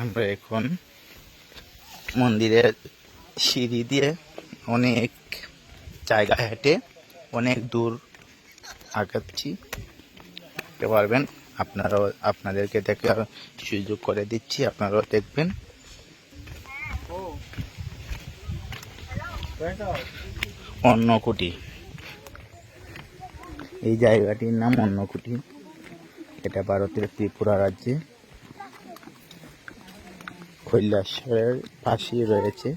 আমরা এখন মন্দিরের সিঁড়ি দিয়ে অনেক জায়গা হেঁটে অনেক দূর আগাচ্ছি। দেখতে পারবেন, আপনারাও আপনাদেরকে দেখার সুযোগ করে দিচ্ছি, আপনারাও দেখবেন। অন্নকুটি এই জায়গাটির নাম অন্নকুটি এটা ভারতের ত্রিপুরা রাজ্যে। কৈলাসরের পাশেই রয়েছে।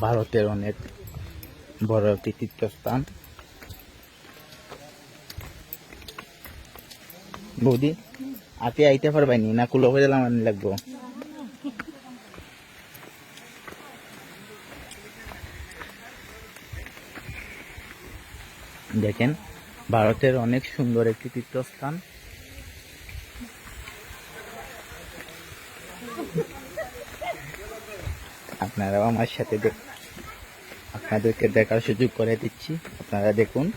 ভারতের অনেক বড় একটি তীর্থস্থান। বৌদি আতে আইতে পারবাইনি না? কুলো হয়ে গেলাম আনি লাগবো? দেখেন, ভারতের অনেক সুন্দর একটি তীর্থস্থান। আপনারাও আমার সাথে দেখ- আপনাদেরকে দেখার সুযোগ করে দিচ্ছি। আপনারা দেখুন।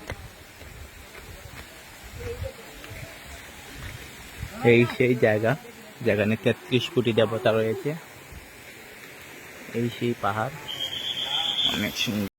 এই সেই জায়গা, যেখানে তেত্রিশ কোটি দেবতা রয়েছে। এই সেই পাহাড়। অনেক সুন্দর।